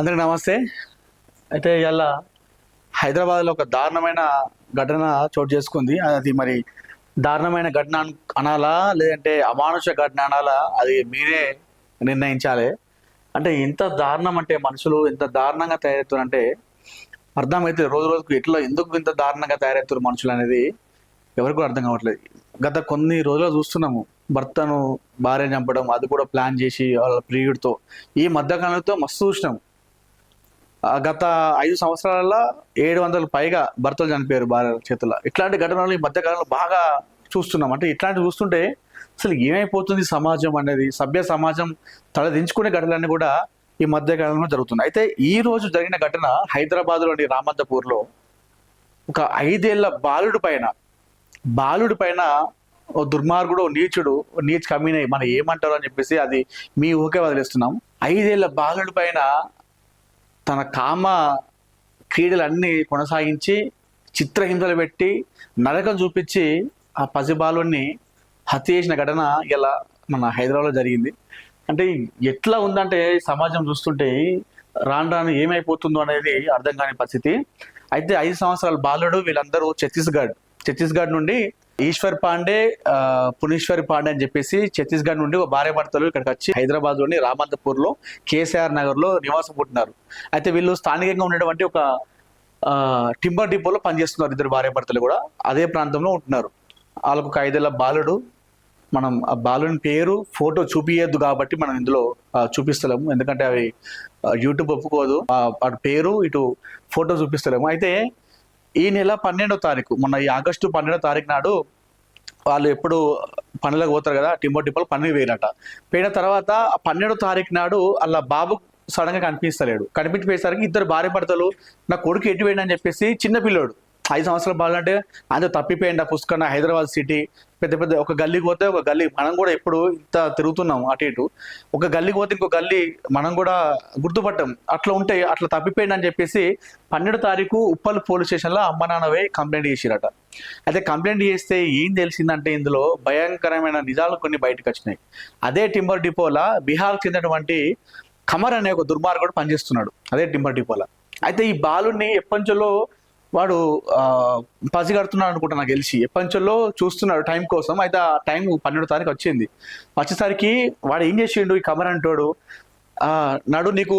అందరికి నమస్తే. అయితే ఇవాళ హైదరాబాద్లో ఒక దారుణమైన ఘటన చోటు చేసుకుంది. అది మరి దారుణమైన ఘటన అన్- అనాలా? లేదంటే అమానుష ఘటన అనాలా? అది మీరే నిర్ణయించాలి. అంటే ఎంత దారుణం అంటే మనుషులు ఎంత దారుణంగా తయారవుతారంటే అర్థమైతే రోజు రోజుకు ఎట్లా ఎందుకు ఇంత దారుణంగా తయారవుతారు మనుషులు అనేది ఎవరికి అర్థం కావట్లేదు. గత కొన్ని రోజులు చూస్తున్నాము. భర్తను భార్య చంపడం అది కూడా ప్లాన్ చేసి వాళ్ళ ప్రియుడితో. ఈ మధ్యకాలంతో మస్తు చూసినాం ఆ గత ఐదు సంవత్సరాలలో ఏడు వందల పైగా భర్తలు చనిపోయారు భార్య చేతుల ఇట్లాంటి ఘటనలు ఈ మధ్యకాలంలో బాగా చూస్తున్నాం. అంటే ఇట్లాంటి చూస్తుంటే అసలు ఏమైపోతుంది సమాజం అనేది సభ్య సమాజం తలదించుకునే ఘటనలన్నీ కూడా ఈ మధ్యకాలంలో జరుగుతున్నాయి. అయితే ఈ రోజు జరిగిన ఘటన హైదరాబాద్లోని రామంతపూర్లో ఒక ఐదేళ్ళ బాలుడి పైన బాలుడి పైన ఓ దుర్మార్గుడు ఓ నీచుడు నీచు నీచ్ కమీనై మనం ఏమంటారు అని చెప్పేసి అది మీ ఊకే వదిలేస్తున్నాం. ఐదేళ్ళ బాలుడి పైన తన కామ క్రీడలన్నీ కొనసాగించి చిత్రహింసలు పెట్టి నరకం చూపించి ఆ పసిబాలుని హత్య చేసిన ఘటన ఇలా మన హైదరాబాద్లో జరిగింది. అంటే ఎట్లా ఉందంటే సమాజం చూస్తుంటే రాను రాను ఏమైపోతుందో అనేది అర్థం కాని పరిస్థితి. అయితే ఐదు సంవత్సరాల బాలుడు వీళ్ళందరూ ఛత్తీస్గఢ్ ఛత్తీస్గఢ్ నుండి ఈశ్వర్ పాండే ఆ, పునీశ్వర్ పాండే అని చెప్పేసి ఛత్తీస్గఢ్ నుండి ఒక భార్య భర్తలు ఇక్కడికి వచ్చి హైదరాబాద్లోని రామంతపూర్లో కేసీఆర్ నగర్లో నివాసం పుట్టినారు అయితే వీళ్ళు స్థానికంగా ఉన్నటువంటి ఒక టింబర్ డిపోలో పనిచేస్తున్నారు ఇద్దరు భార్య భర్తలు కూడా. అదే ప్రాంతంలో ఉంటున్నారు. వాళ్ళకు ఒక ఐదేళ్ళ బాలుడు. మనం ఆ బాలుని పేరు ఫోటో చూపియద్దు కాబట్టి మనం ఇందులో చూపిస్తలేము. ఎందుకంటే అవి యూట్యూబ్ ఒప్పుకోదు. ఆ, పేరు ఇటు ఫోటో చూపిస్తలేము. అయితే ఈ నెల పన్నెండో తారీఖు మొన్న ఈ ఆగస్టు పన్నెండో తారీఖు నాడు వాళ్ళు ఎప్పుడు పనులకు పోతారు కదా టింబో టింబోలు పనులు పోయినట పోయిన తర్వాత పన్నెండో తారీఖు నాడు అలా బాబు సడన్గా కనిపిస్తలేడు. కనిపించిపోయేసరికి ఇద్దరు భార్య భర్తలు నా కొడుకు ఎటు పోయిండు? అని చెప్పేసి చిన్న పిల్లోడు ఐదు సంవత్సరాలు బాలు అంటే తప్పిపోయింది ఆ పుష్కరణ హైదరాబాద్ సిటీ? పెద్ద పెద్ద ఒక గల్లీకి పోతే ఒక గల్లీ మనం కూడా ఎప్పుడు ఇంత తిరుగుతున్నాం అటు ఇటు. ఒక గల్లీకి పోతే ఇంకో గల్లీ మనం కూడా గుర్తుపట్టాం. అట్లా ఉంటే అట్లా తప్పిపోయింది అని చెప్పేసి పన్నెండు తారీఖు ఉప్పల్ పోలీస్ స్టేషన్లో అమ్మ నాన్నవే కంప్లైంట్ చేసిరట. అయితే కంప్లైంట్ చేస్తే ఏం తెలిసిందంటే ఇందులో భయంకరమైన నిజాలు కొన్ని బయటకు వచ్చినాయి. అదే టింబర్ డిపోలా బీహార్కి చెందినటువంటి ఖమర్ అనే ఒక దుర్మార్గుడు పనిచేస్తున్నాడు. అదే టింబర్ డిపోలా. అయితే ఈ బాలుని ఎప్పంచలో వాడు పసిగడుతున్నాడు అనుకుంటా నాకు తెలిసి. ఎప్పంచలో చూస్తున్నాడు టైం కోసం. అయితే ఆ టైం పన్నెండు తారీఖు వచ్చింది. వచ్చేసరికి వాడు ఏం చేసిండు? ఈ కమర్ అంటాడు నడు నీకు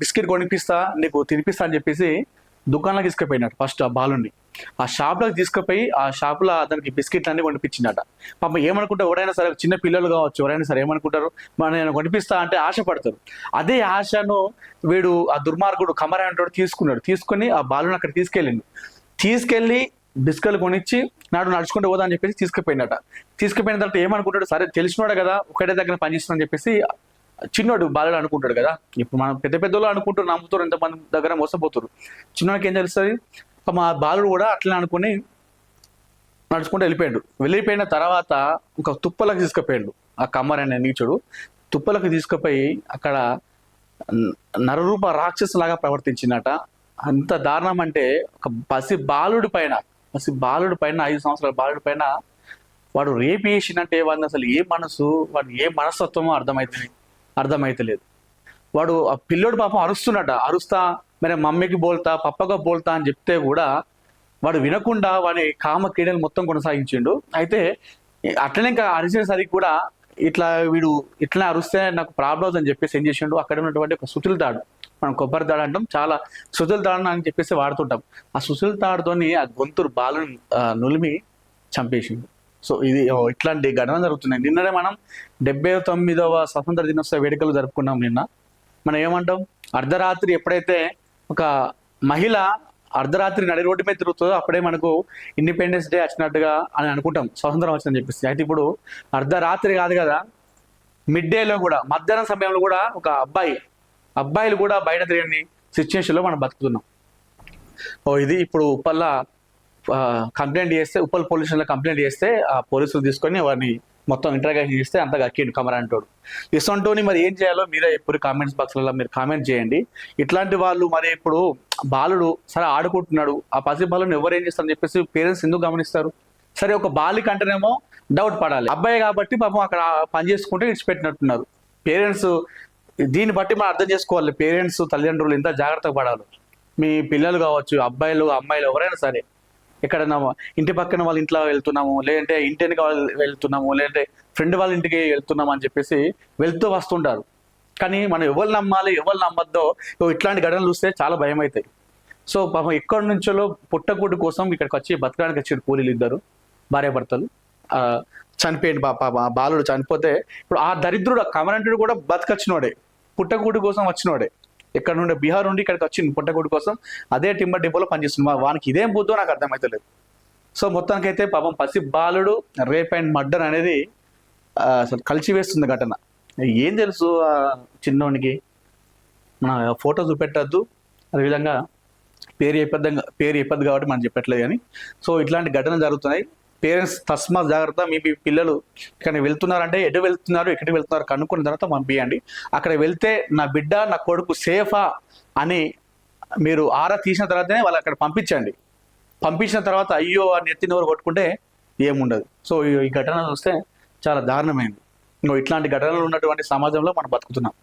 బిస్కెట్ కొనిపిస్తా నీకు తినిపిస్తా అని చెప్పేసి దుకాణాలకు తీసుకుపోయినాడు ఫస్ట్ ఆ బాలుని ఆ షాప్లోకి తీసుకుపోయి ఆ షాప్లో అతనికి బిస్కెట్లు అన్ని కొనిపించిందట. పాప ఏమనుకుంటే ఎవరైనా సరే చిన్న పిల్లలు కావచ్చు ఎవరైనా సరే ఏమనుకుంటారు మన నేను కొనిపిస్తా అంటే ఆశపడతారు అదే ఆశను వీడు ఆ దుర్మార్గుడు కమర అంటాడు తీసుకున్నాడు. తీసుకొని ఆ బాలుని అక్కడ తీసుకెళ్ళిండు. తీసుకెళ్ళి బిస్కెట్లు కొనిచ్చి నాడు నడుచుకుంటూ పోదా అని చెప్పేసి తీసుకుపోయినట తీసుకుపోయిన తర్వాత ఏమనుకుంటాడు సరే తెలిసినోడు కదా ఒకటే దగ్గర పనిచేస్తున్నా అని చెప్పేసి చిన్నోడు బాలుడు అనుకుంటాడు కదా. ఇప్పుడు మనం పెద్ద పెద్దలు అనుకుంటారు నమ్ముతారు ఎంతమంది దగ్గర మోసపోతారు. చిన్నోడికి ఏం తెలుస్తుంది? మా బాలుడు కూడా అట్లా అనుకుని నడుచుకుంటూ వెళ్ళిపోయాడు. వెళ్ళిపోయిన తర్వాత ఒక తుప్పలకు తీసుకుపోయాడు. ఆ కమ్మర్ అనే నీచుడు తుప్పలకు తీసుకుపోయి అక్కడ నరరూప రాక్షసులాగా ప్రవర్తించినట అంత దారుణం అంటే ఒక పసి బాలుడి పైన పసి బాలుడి పైన ఐదు సంవత్సరాల బాలుడి పైన వాడు రేపు చేసినట్టే వాడిని అసలు ఏ మనసు వాడు ఏ మనస్తత్వమో అర్థమైతే అర్థమైతలేదు. వాడు ఆ పిల్లోడు పాపం అరుస్తున్నట అరుస్తా మరి మమ్మీకి బోల్తా పప్పగా బోల్తా అని చెప్తే కూడా వాడు వినకుండా వాడి కామ క్రీడలు మొత్తం కొనసాగించిండు. అయితే అట్లనే ఇంకా అరిచేసరికి కూడా ఇట్లా వీడు ఇట్లా అరుస్తే నాకు ప్రాబ్లమ్స్ అని చెప్పేసి ఏం చేసిండు? అక్కడ ఉన్నటువంటి ఒక సుతులు తాడు మనం కొబ్బరి తాడు అంటాం చాలా సుతులు తాడు అని చెప్పేసి వాడుతుంటాం. ఆ సుతుల తాడుతోని ఆ గొంతురు బాలుని నులిమి చంపేసిండు. సో ఇది ఇట్లాంటి ఘటన జరుగుతున్నాయి. నిన్ననే మనం డెబ్బై తొమ్మిదవ స్వతంత్ర దినోత్సవ వేడుకలు జరుపుకున్నాం నిన్న. మనం ఏమంటాం? అర్ధరాత్రి ఎప్పుడైతే ఒక మహిళ అర్ధరాత్రి నడి రోడ్డు మీద తిరుగుతుందో అప్పుడే మనకు ఇండిపెండెన్స్ డే వచ్చినట్టుగా అని అనుకుంటాం. స్వతంత్రం వచ్చిందని చెప్పేసి. అయితే ఇప్పుడు అర్ధరాత్రి కాదు కదా మిడ్ డేలో కూడా మధ్యాహ్నం సమయంలో కూడా ఒక అబ్బాయి అబ్బాయిలు కూడా బయట తిరగని సిచ్యువేషన్లో మనం బతుకుతున్నాం. ఓ ఇది ఇప్పుడు ఉప్పల్లా కంప్లైంట్ చేస్తే ఉప్పల్ పోలీసులో కంప్లైంట్ చేస్తే ఆ పోలీసులు తీసుకొని వారిని మొత్తం ఇంటరాగేషన్ చేస్తే అంత గక్కిండు కమర్ అంటాడు. ఇసొంటోని మరి ఏం చేయాలో మీరే ఎప్పుడు కామెంట్స్ బాక్స్లలో మీరు కామెంట్ చేయండి. ఇట్లాంటి వాళ్ళు మరి ఇప్పుడు బాలుడు సరే ఆడుకుంటున్నాడు ఆ పసి బాలుని ఎవరు ఏం చేస్తారని చెప్పేసి పేరెంట్స్ ఎందుకు గమనిస్తారు? సరే ఒక బాలిక అంటేనేమో డౌట్ పడాలి. అబ్బాయి కాబట్టి పాపం అక్కడ పని చేసుకుంటే ఇడిచిపెట్టినట్టున్నారు పేరెంట్స్ దీన్ని బట్టి మనం అర్థం చేసుకోవాలి. పేరెంట్స్ తల్లిదండ్రులు ఎంత జాగ్రత్తగా పడాలి. మీ పిల్లలు కావచ్చు అబ్బాయిలు అమ్మాయిలు ఎవరైనా సరే. ఎక్కడన్నా ఇంటి పక్కన వాళ్ళ ఇంట్లో వెళ్తున్నాము లేదంటే ఇంటికి వాళ్ళు వెళ్తున్నాము లేదంటే ఫ్రెండ్ వాళ్ళ ఇంటికి వెళ్తున్నాము అని చెప్పేసి వెళ్తూ వస్తుంటారు. కానీ మనం ఎవరు నమ్మాలి ఎవరు నమ్మద్దో ఇట్లాంటి ఘటనలు చూస్తే చాలా భయం అవుతాయి. సో పాపం ఎక్కడి నుంచో పుట్టకూడు కోసం ఇక్కడికి వచ్చి బతకడానికి వచ్చారు కూలీలు ఇద్దరు భార్యాభర్తలు చనిపోయింది పాప బాలుడు చనిపోతే ఇప్పుడు ఆ దరిద్రుడు ఆ కమరంటుడు కూడా బతకచ్చినోడే. పుట్టకూడు కోసం వచ్చినోడే. ఇక్కడ నుండి బీహార్ నుండి ఇక్కడికి వచ్చింది పుట్టగూడు కోసం అదే టింబర్ డిపోలో పనిచేస్తుంది వానికి ఇదేం బుద్ధో నాకు అర్థమవుతలేదు సో మొత్తానికైతే పాపం పసి బాలుడు రేప్ అండ్ మర్డర్ అనేది అసలు అసలు కలిసివేస్తుంది ఘటన. ఏం తెలుసు ఆ చిన్నోనికి? మన ఫోటో చూపెట్టద్దు. అదేవిధంగా పేరు చెప్పద్దు పేరు చెప్పద్దు కాబట్టి మనం చెప్పట్లేదు కానీ. సో ఇట్లాంటి ఘటనలు జరుగుతున్నాయి. పేరెంట్స్ తస్మా జాగ్రత్త మీ మీ పిల్లలు ఇక్కడ వెళ్తున్నారంటే ఎటు వెళ్తున్నారు ఎక్కడికి వెళ్తున్నారు కనుక్కున్న తర్వాత పంపించండి అక్కడ వెళ్తే నా బిడ్డ నా కొడుకు సేఫా అని మీరు ఆరా తీసిన తర్వాతనే వాళ్ళు అక్కడ పంపించండి. పంపించిన తర్వాత అయ్యో అని ఎత్తి నోరు కొట్టుకుంటే ఏముండదు. సో ఈ ఈ ఘటన చూస్తే చాలా దారుణమైంది ఇంకో ఇట్లాంటి ఘటనలు ఉన్నటువంటి సమాజంలో మనం బతుకుతున్నాం.